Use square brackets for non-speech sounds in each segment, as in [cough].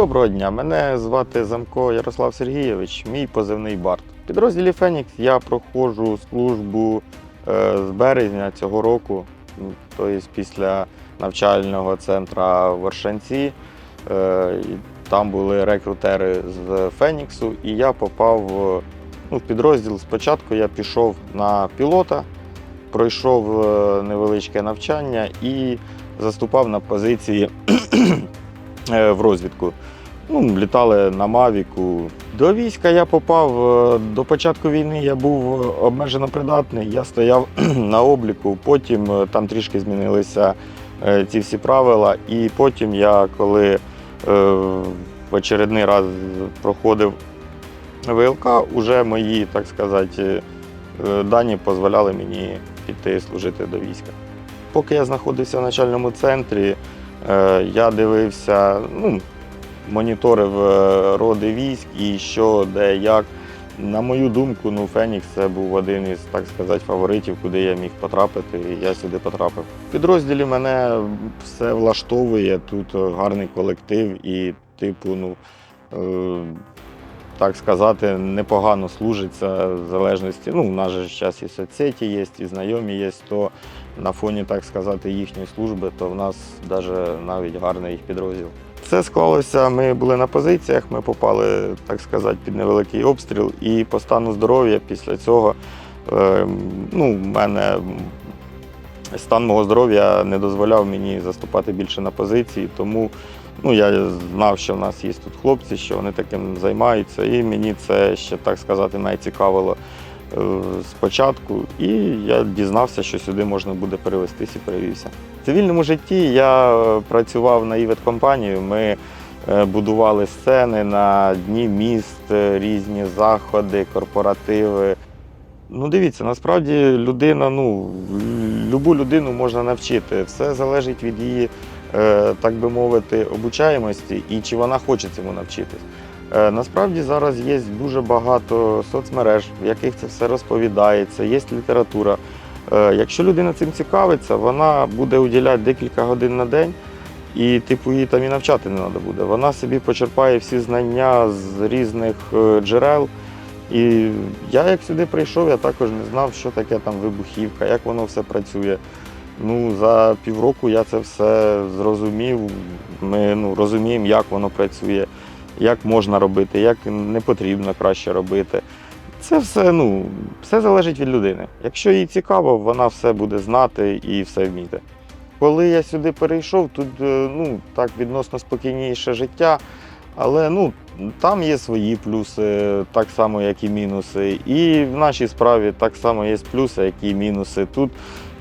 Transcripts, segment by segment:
Доброго дня, мене звати Замко Ярослав Сергійович, мій позивний Барт. В підрозділі Фенікс я проходжу службу е, з березня цього року, тобто після навчального центру в Вершанці. Е, Там були рекрутери з Феніксу, і я попав в, ну, в підрозділ. Спочатку я пішов на пілота, пройшов е, невеличке навчання і заступав на позиції е, в розвідку. Ну, літали на Мавіку. До війська я попав е, до початку війни. Я був обмежено придатний. Я стояв [clears throat] на обліку. Потім е, там трішки змінилися е, ці всі правила. І потім я, коли е, в очередний раз проходив ВЛК, уже мої, так сказати, е, дані дозволяли мені піти служити до війська. Поки я знаходився в начальному центрі, е, я дивився, ну, моніторив е, роди військ і що, де, як. На мою думку, ну, Фенікс це був один із, так сказати, фаворитів, куди я міг потрапити, і я сюди потрапив. В підрозділі мене все влаштовує, тут гарний колектив і, типу, ну, е, так сказати, непогано служиться в залежності. Ну, у нас же зараз і соцсеті є, і знайомі є, то на фоні, так сказати, їхньої служби, то в нас даже навіть гарний підрозділ. Все склалося, ми були на позиціях, ми попали, так сказати, під невеликий обстріл, і по стану здоров'я після цього е, ну, в мене стан мого здоров'я не дозволяв мені заступати більше на позиції, тому ну, я знав, що в нас є тут хлопці, що вони таким займаються, і мені це ще, так сказати, найцікавило е, спочатку. І я дізнався, що сюди можна буде перевестись і перевівся. В цивільному житті я е, працював на івет-компанію. Ми е, будували сцени на дні міст, різні заходи, корпоративи. Ну, дивіться, насправді людина, ну, любу людину можна навчити. Все залежить від її, так би мовити, обучаємості і чи вона хоче цьому навчитись. Е, Насправді зараз є дуже багато соцмереж, в яких це все розповідається, є література. Е, Якщо людина цим цікавиться, вона буде уділяти декілька годин на день, і типу її там і навчати не треба буде. Вона собі почерпає всі знання з різних е, джерел. І я як сюди прийшов, я також не знав, що таке там вибухівка, як воно все працює. Ну, за півроку я це все зрозумів. Ми ну, розуміємо, як воно працює, як можна робити, як не потрібно краще робити. Це все, ну, все залежить від людини. Якщо їй цікаво, вона все буде знати і все вміти. Коли я сюди перейшов, тут е, ну, так відносно спокійніше життя, але ну, там є свої плюси, так само, як і мінуси. І в нашій справі так само є плюси, як і мінуси. Тут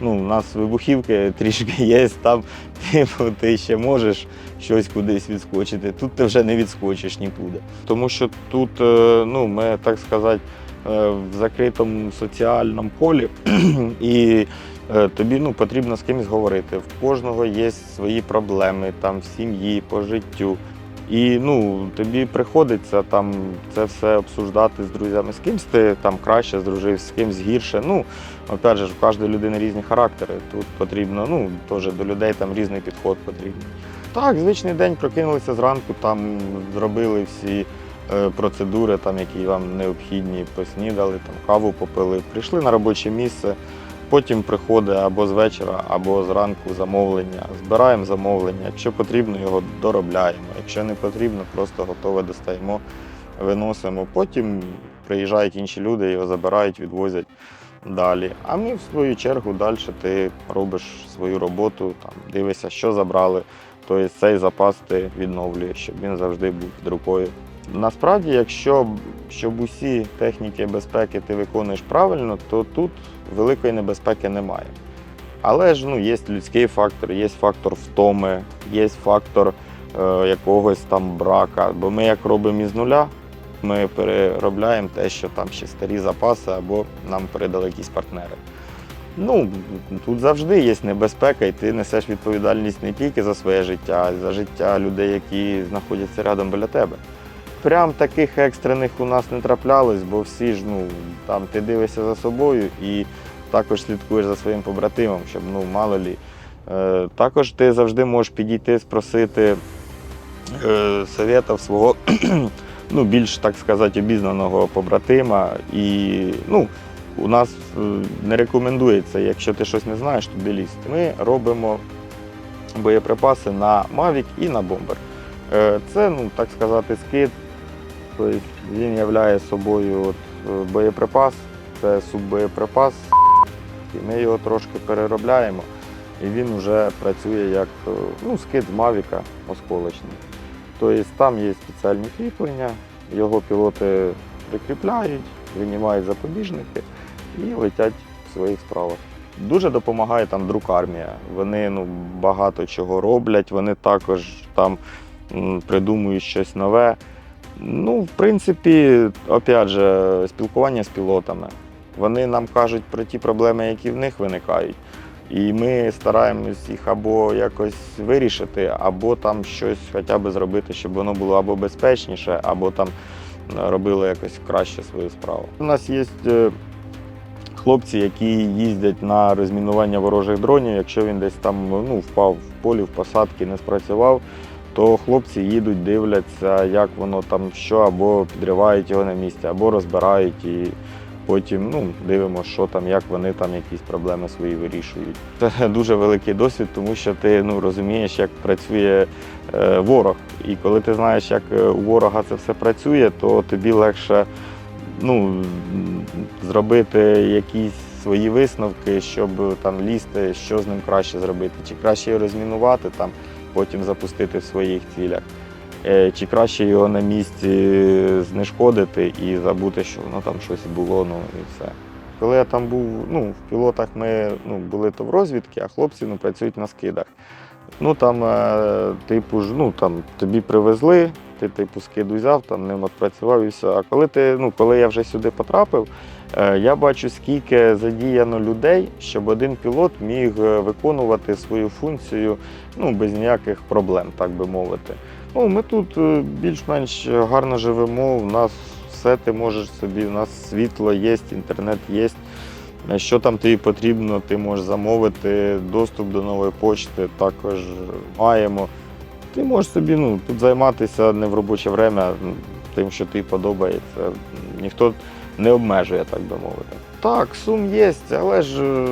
ну, у нас вибухівки трішки [laughs] є, там типу, ти ще можеш щось кудись відскочити. Тут ти вже не відскочиш нікуди. Тому що тут, е, ну, ми, так сказати, е, в закритому соціальному колі, [clears throat] і е, тобі ну, потрібно з кимось говорити. В кожного є свої проблеми там, в сім'ї, по життю. І ну, тобі приходиться там це все обсуждати з друзями. З кимсь ти там краще здружився, з кимсь гірше. Ну, опять же, у кожної людини різні характери. Тут потрібно, ну, теж до людей там різний підход потрібен. Так, звичний день прокинулися зранку, там зробили всі е, процедури, там, які вам необхідні, поснідали, там, каву попили, прийшли на робоче місце. Потім приходить або з вечора, або зранку замовлення. Збираємо замовлення. Якщо потрібно, його доробляємо. Якщо не потрібно, просто готове достаємо, виносимо. Потім приїжджають інші люди, його забирають, відвозять далі. А ми, в свою чергу, далі ти робиш свою роботу, там, дивишся, що забрали. Тобто цей запас ти відновлюєш, щоб він завжди був під рукою. Насправді, якщо щоб усі техніки безпеки ти виконуєш правильно, то тут великої небезпеки немає. Але ж ну, є людський фактор, є фактор втоми, є фактор е, якогось там брака. Бо ми як робимо із нуля, ми переробляємо те, що там ще старі запаси або нам передали якісь партнери. Ну, тут завжди є небезпека, і ти несеш відповідальність не тільки за своє життя, а й за життя людей, які знаходяться рядом біля тебе. Прям таких екстрених у нас не траплялось, бо всі ж ну, там ти дивишся за собою і також слідкуєш за своїм побратимом, щоб ну, мало лі. Е, також ти завжди можеш підійти, спросити е, советів свого [clears throat] ну, більш, так сказати, обізнаного побратима. І ну, у нас е, не рекомендується, якщо ти щось не знаєш, туди лізти. Ми робимо боєприпаси на Mavic і на бомбер. Це, ну, так сказати, скид. Тобто він являє собою от, е, боєприпас, це суббоєприпас, і ми його трошки переробляємо. І він вже працює як е, ну, скид Мавіка осколочний. Тобто там є спеціальні кріплення, його пілоти прикріпляють, винімають запобіжники і летять в своїх справах. Дуже допомагає там друкармія. Вони ну, багато чого роблять, вони також там придумують щось нове. Ну, в принципі, опять же, спілкування з пілотами. Вони нам кажуть про ті проблеми, які в них виникають. І ми стараємось їх або якось вирішити, або там щось хоча б зробити, щоб воно було або безпечніше, або там е, робило якось краще свою справу. У нас є е, хлопці, які їздять на розмінування ворожих дронів. Якщо він десь там ну, впав в полі, в посадки, не спрацював, то хлопці їдуть, дивляться, як воно там що, або підривають його на місці, або розбирають і потім ну, дивимося, що там, як вони там якісь проблеми свої вирішують. Це [laughs] дуже великий досвід, тому що ти ну, розумієш, як працює е, ворог. І коли ти знаєш, як е, у ворога це все працює, то тобі легше ну, зробити якісь свої висновки, щоб там лізти, що з ним краще зробити. Чи краще його розмінувати, там, потім запустити в своїх цілях. Е, Чи краще його на місці знешкодити і забути, що воно там щось було, ну і все. Коли я там був, ну, в пілотах ми ну, були то в розвідці, а хлопці ну, працюють на скидах. Ну там, е, типу, ну там тобі привезли, ти типу скид взяв, там ним відпрацював і все. А коли ти, ну, коли я вже сюди потрапив, я бачу, скільки задіяно людей, щоб один пілот міг е, виконувати свою функцію ну, без ніяких проблем, так би мовити. Ну, ми тут е, більш-менш гарно живемо, у нас все ти можеш собі, у нас світло є, інтернет є. Е, Що там тобі потрібно, ти можеш замовити доступ до нової почти, також маємо. Ти можеш собі ну, тут займатися не в робоче время тим, що тобі подобається. Ніхто не обмежує, так би мовити. Так, сум є, але ж е,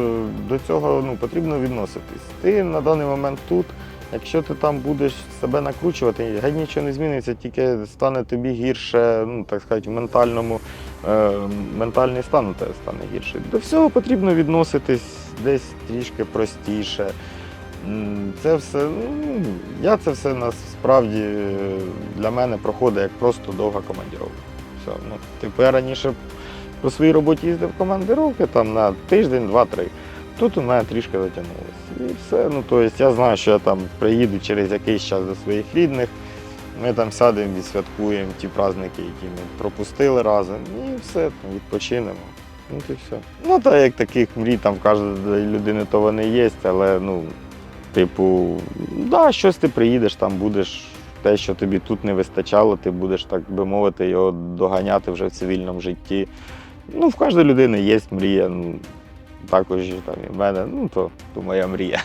до цього ну, потрібно відноситись. Ти на даний момент тут. Якщо ти там будеш себе накручувати, геть нічого не зміниться, тільки стане тобі гірше, ну так сказати, в ментальному, е, ментальний стан у тебе стане гірше. До всього потрібно відноситись десь трішки простіше. Це все, ну, я це все насправді е, для мене проходить як просто довга командіровка. Все, ну, типу, я раніше по своїй роботі їздив в командировки там на тиждень, два-три. Тут у мене трішки затягнулося. І все. Ну, тобто я знаю, що я там приїду через якийсь час до своїх рідних. Ми там сядемо, відсвяткуємо ті праздники, які ми пропустили разом, і все, відпочинемо. Ну, і все. Ну, та як таких мрій там в кожної людини, то вони є, але ну, типу, да, щось ти приїдеш, там будеш те, що тобі тут не вистачало, ти будеш, так би мовити, його доганяти вже в цивільному житті. Ну, в кожної людини є мрія. Ну, також там, і в мене, ну то, то моя мрія.